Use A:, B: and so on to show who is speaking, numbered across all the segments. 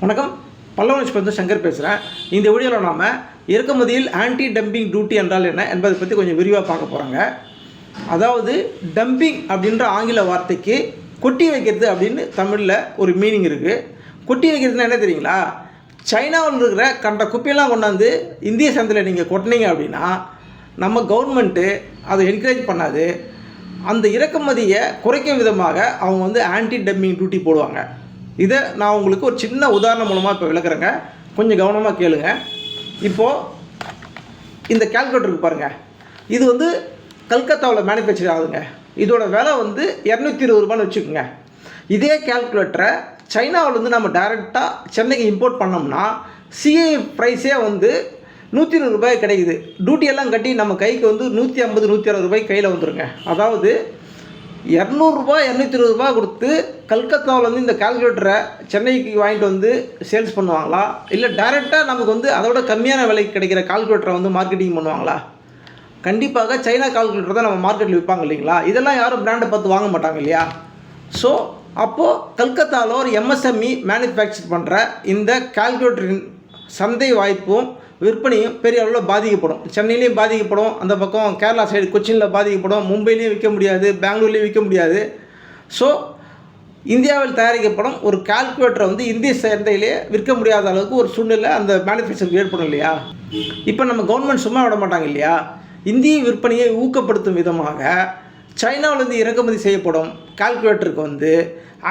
A: வணக்கம். பல்லவன் வந்து சங்கர் பேசுகிறேன் இந்த வீடியோவில் நாம் இறக்குமதியில் ஆன்டி டம்பிங் டியூட்டி என்றால் என்ன என்பதை பற்றி கொஞ்சம் விரிவாக பார்க்க போகிறாங்க அதாவது டம்பிங் அப்படின்ற ஆங்கில வார்த்தைக்கு கொட்டி வைக்கிறது அப்படின்னு தமிழில் ஒரு மீனிங் இருக்குது கொட்டி வைக்கிறதுனா என்ன தெரியுங்களா? சைனாவில் இருக்கிற கண்ட குப்பையெல்லாம் கொண்டாந்து இந்திய சந்தையில் நீங்கள் கொட்டினீங்க அப்படின்னா நம்ம கவர்மெண்ட்டு அதை என்கரேஜ் பண்ணாது. அந்த இறக்குமதியை குறைக்கும் விதமாக அவங்க வந்து ஆன்டி டம்பிங் டியூட்டி போடுவாங்க. இதை நான் உங்களுக்கு ஒரு சின்ன உதாரணம் மூலமாக இப்போ விளக்குறேங்க. கொஞ்சம் கவனமாக கேளுங்க. இப்போது இந்த கால்குலேட்டருக்கு பாருங்கள் இது வந்து கல்கத்தாவில் மேனுஃபேக்சர் ஆகுதுங்க. இதோட விலை வந்து இரநூத்தி இருபது ரூபான்னு வச்சுக்கோங்க. இதே கால்குலேட்டரை சைனாவிலேருந்து நம்ம டைரெக்டாக சென்னைக்கு இம்போர்ட் பண்ணோம்னா சிஐ ப்ரைஸே வந்து நூற்றி இருபது ரூபாய் கிடைக்குது. டியூட்டி எல்லாம் கட்டி நம்ம கைக்கு வந்து நூற்றி ஐம்பது நூற்றி அறுபது ரூபாய் கையில் வந்துடுங்க அதாவது இரநூறுபா இரநூத்தி இருபது ரூபா கொடுத்து கல்கத்தாவில் வந்து இந்த கால்குலேட்டரை சென்னைக்கு வாங்கிட்டு வந்து சேல்ஸ் பண்ணுவாங்களா? இல்லை டைரெக்டாக நமக்கு வந்து அதோட கம்மியான விலைக்கு கிடைக்கிற கால்குலேட்டரை வந்து மார்க்கெட்டிங் பண்ணுவாங்களா? கண்டிப்பாக சைனா கால்குலேட்டர் தான் நம்ம மார்க்கெட்டில் விற்பாங்க இல்லைங்களா? இதெல்லாம் யாரும் பிராண்டை பார்த்து வாங்க மாட்டாங்க இல்லையா? ஸோ அப்போது கல்கத்தாவில் ஒரு எம்எஸ்எம்இ மேனுஃபேக்சர் பண்ணுற இந்த கால்குலேட்டரின் சந்தை வாய்ப்பும் விற்பனையும் பெரிய அளவில் பாதிக்கப்படும். சென்னையிலையும் பாதிக்கப்படும். அந்த பக்கம் கேரளா சைடு கொச்சினில் பாதிக்கப்படும். மும்பையிலையும் விற்க முடியாது. பெங்களூர்லேயும் விற்க முடியாது. ஸோ இந்தியாவில் தயாரிக்கப்படும் ஒரு கால்குலேட்டரை வந்து இந்திய சந்தையிலே விற்க முடியாத அளவுக்கு ஒரு சூழ்நிலை அந்த மேனுஃபேக்சருக்கு ஏற்படும் இல்லையா? இப்போ நம்ம கவர்மெண்ட் சும்மா விட மாட்டாங்க இல்லையா? இந்திய விற்பனையை ஊக்கப்படுத்தும் விதமாக சைனாவிலேருந்து இறக்குமதி செய்யப்படும் கால்குலேட்டருக்கு வந்து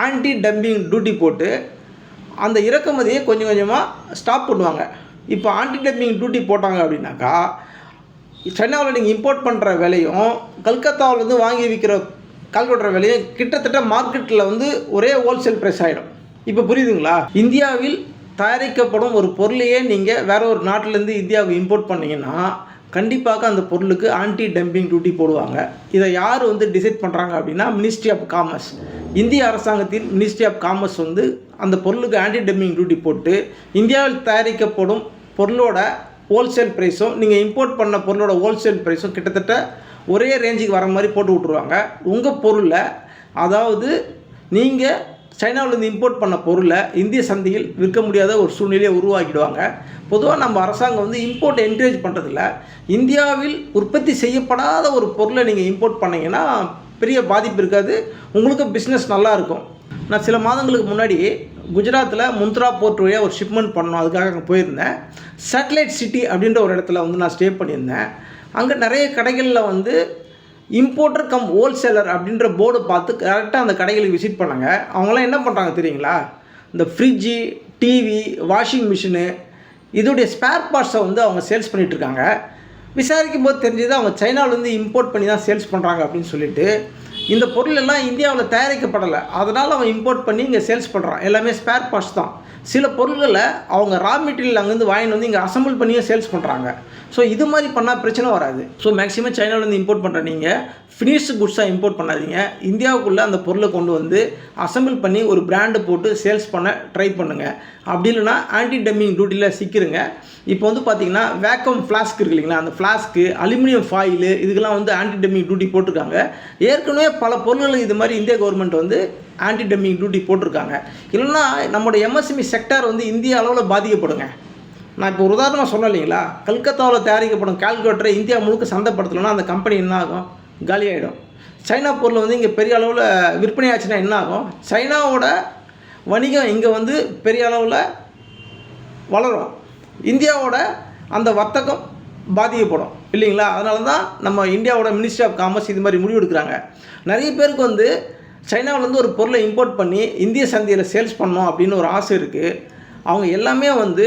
A: ஆன்டி டம்பிங் டியூட்டி போட்டு அந்த இறக்குமதியை கொஞ்சம் கொஞ்சமாக ஸ்டாப் பண்ணுவாங்க. இப்போ ஆன்டி டம்பிங் டியூட்டி போட்டாங்க அப்படின்னாக்கா சைனாவில் நீங்கள் இம்போர்ட் பண்ணுற விலையும் கல்கத்தாவிலேருந்து வாங்கி விற்கிற கால்குலேட்டர் விலையும் கிட்டத்தட்ட மார்க்கெட்டில் வந்து ஒரே ஹோல்சேல் ப்ரைஸ் ஆகிடும் இப்போ புரியுதுங்களா? இந்தியாவில் தயாரிக்கப்படும் ஒரு பொருளையே நீங்கள் வேறு ஒரு நாட்டிலேருந்து இந்தியாவுக்கு இம்போர்ட் பண்ணிங்கன்னா கண்டிப்பாக அந்த பொருளுக்கு ஆன்டி டம்பிங் டியூட்டி போடுவாங்க. இதை யார் வந்து டிசைட் பண்ணுறாங்க அப்படின்னா மினிஸ்ட்ரி ஆஃப் காமர்ஸ் இந்திய அரசாங்கத்தின் மினிஸ்ட்ரி ஆஃப் காமர்ஸ் வந்து அந்த பொருளுக்கு ஆன்டி டம்பிங் டியூட்டி போட்டு இந்தியாவில் தயாரிக்கப்படும் பொருளோட ஹோல்சேல் ப்ரைஸும் நீங்கள் இம்போர்ட் பண்ண பொருளோட ஹோல்சேல் ப்ரைஸும் கிட்டத்தட்ட ஒரே ரேஞ்சுக்கு வர மாதிரி போட்டு விட்ருவாங்க உங்கள் பொருளை அதாவது நீங்கள் சைனாவிலேருந்து இம்போர்ட் பண்ண பொருளை இந்திய சந்தையில் விற்க முடியாத ஒரு சூழ்நிலையை உருவாக்கிடுவாங்க. பொதுவாக நம்ம அரசாங்கம் வந்து இம்போர்ட் என்கரேஜ் பண்ணுறதில்ல இந்தியாவில் உற்பத்தி செய்யப்படாத ஒரு பொருளை நீங்கள் இம்போர்ட் பண்ணிங்கன்னா பெரிய பாதிப்பு இருக்காது. உங்களுக்கு பிஸ்னஸ் நல்லாயிருக்கும் நான் சில மாதங்களுக்கு முன்னாடி குஜராத்தில் முந்த்ரா போர்ட் வழியாக ஒரு ஷிப்மெண்ட் பண்ணோம் அதுக்காக அங்கே போயிருந்தேன். சேட்டலைட் சிட்டி அப்படின்ற ஒரு இடத்துல வந்து நான் ஸ்டே பண்ணியிருந்தேன். அங்கே நிறைய கடைகளில் வந்து இம்போர்ட்டர் கம் ஹோல்சேலர் அப்படின்ற போர்டு பார்த்து கரெக்டாக அந்த கடைகளுக்கு விசிட் பண்ணாங்க. அவங்களாம் என்ன பண்ணுறாங்க தெரியுங்களா? இந்த ஃப்ரிட்ஜு டிவி வாஷிங் மிஷினு இதோடைய ஸ்பேர் பார்ட்ஸை வந்து அவங்க சேல்ஸ் பண்ணிகிட்ருக்காங்க விசாரிக்கும் போது தெரிஞ்சது அவங்க சைனாவிலேருந்து இம்போர்ட் பண்ணி தான் சேல்ஸ் பண்ணுறாங்க அப்படின்னு சொல்லிட்டு இந்த பொருள் எல்லாம் இந்தியாவில் தயாரிக்கப்படலை. அதனால் அவன் இம்போர்ட் பண்ணி இங்கே சேல்ஸ் பண்ணுறான் எல்லாமே ஸ்பேர் பார்ட்ஸ் தான். சில பொருள்களை அவங்க ரா மெட்டீரியல் அங்கேருந்து வாங்கிட்டு வந்து இங்கே அசம்பிள் பண்ணியே சேல்ஸ் பண்ணுறாங்க ஸோ இது மாதிரி பண்ணால் பிரச்சனை வராது. ஸோ மேக்ஸிமம் சைனாவிலேருந்து இம்போர்ட் பண்ணுற நீங்கள் ஃபினிஷ்டு குட்ஸாக இம்போர்ட் பண்ணாதீங்க. இந்தியாவுக்குள்ளே அந்த பொருளை கொண்டு வந்து அசம்பிள் பண்ணி ஒரு பிராண்டு போட்டு சேல்ஸ் பண்ண ட்ரை பண்ணுங்கள் அப்படி இல்லைனா ஆன்டி டம்மிங் டியூட்டியில் சிக்கிருங்க. இப்போ வந்து பார்த்தீங்கன்னா வேக்கம் ஃப்ளாஸ்க் இருக்கு இல்லைங்களா? அந்த ஃப்ளாஸ்க்கு அலுமினியம் ஃபாயிலு இதுக்கெல்லாம் வந்து ஆன்டி டம்மிங் டியூட்டி போட்டிருக்காங்க. ஏற்கனவே பல பொருள்கள் இது மாதிரி இந்திய கவர்மெண்ட் வந்து ஆன்டி டம்மிங் டியூட்டி போட்டிருக்காங்க. இல்லைன்னா நம்மளோட எம்எஸ்எம்இ செக்டார் வந்து இந்திய அளவில் பாதிக்கப்படுங்க. நான் இப்போ ஒரு உதாரணமாக சொன்னேன் இல்லைங்களா? கல்கத்தாவில் தயாரிக்கப்படும் கால்குலேட்டரை இந்தியா முழுக்க சந்தைப்படுத்தலைன்னா அந்த கம்பெனி என்ன ஆகும்? காலியாகிடும் சைனா பொருள் வந்து இங்கே பெரிய அளவில் விற்பனை ஆச்சுன்னா என்ன ஆகும்? சைனாவோட வணிகம் இங்கே வந்து பெரிய அளவில் வளரும். இந்தியாவோட அந்த வர்த்தகம் பாதிக்கப்படும். இல்லைங்களா? அதனால தான் நம்ம இந்தியாவோட மினிஸ்ட்ரி ஆஃப் காமர்ஸ் இது மாதிரி முடிவு எடுக்கிறாங்க. நிறைய பேருக்கு வந்து சைனாவிலேருந்து ஒரு பொருளை இம்போர்ட் பண்ணி இந்திய சந்தையில் சேல்ஸ் பண்ணோம் அப்படின்னு ஒரு ஆசை இருக்குது அவங்க எல்லாமே வந்து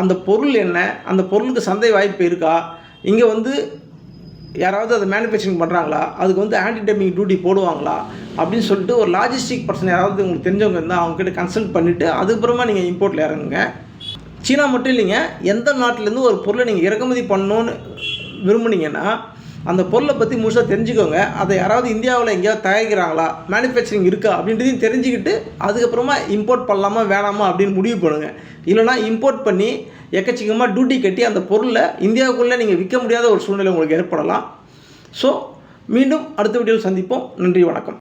A: அந்த பொருள் என்ன அந்த பொருளுக்கு சந்தை வாய்ப்பு இருக்கா இங்கே வந்து யாராவது அதை மேனுஃபேக்சரிங் பண்ணுறாங்களா அதுக்கு வந்து ஆன்டி டம்பிங் டியூட்டி போடுவாங்களா அப்படின்னு சொல்லிட்டு ஒரு லாஜிஸ்டிக் பர்சன் யாராவது உங்களுக்கு தெரிஞ்சவங்க இருந்தால் அவங்ககிட்ட கன்சல்ட் பண்ணிவிட்டு அதுக்கப்புறமா நீங்கள் இம்போர்ட்டில் இறங்குங்க. சீனா மட்டும் இல்லைங்க எந்த நாட்டிலேருந்து ஒரு பொருளை நீங்கள் இறக்குமதி பண்ணணுன்னு விரும்புனீங்கன்னா அந்த பொருளை பற்றி முழுசாக தெரிஞ்சுக்கோங்க. அதை யாராவது இந்தியாவில் எங்கேயாவது தயாரிக்கிறாங்களா? மேனுஃபேக்சரிங் இருக்கா? அப்படின்றதையும் தெரிஞ்சுக்கிட்டு அதுக்கப்புறமா இம்போர்ட் பண்ணலாமா வேணாமா அப்படின்னு முடிவு பண்ணுங்கள் இல்லைனா இம்போர்ட் பண்ணி எக்கச்சக்கமாக டியூட்டி கட்டி அந்த பொருளை இந்தியாவுக்குள்ளே நீங்கள் விற்க முடியாத ஒரு சூழ்நிலை உங்களுக்கு ஏற்படலாம். ஸோ மீண்டும் அடுத்த வீடியோவில் சந்திப்போம். நன்றி வணக்கம்.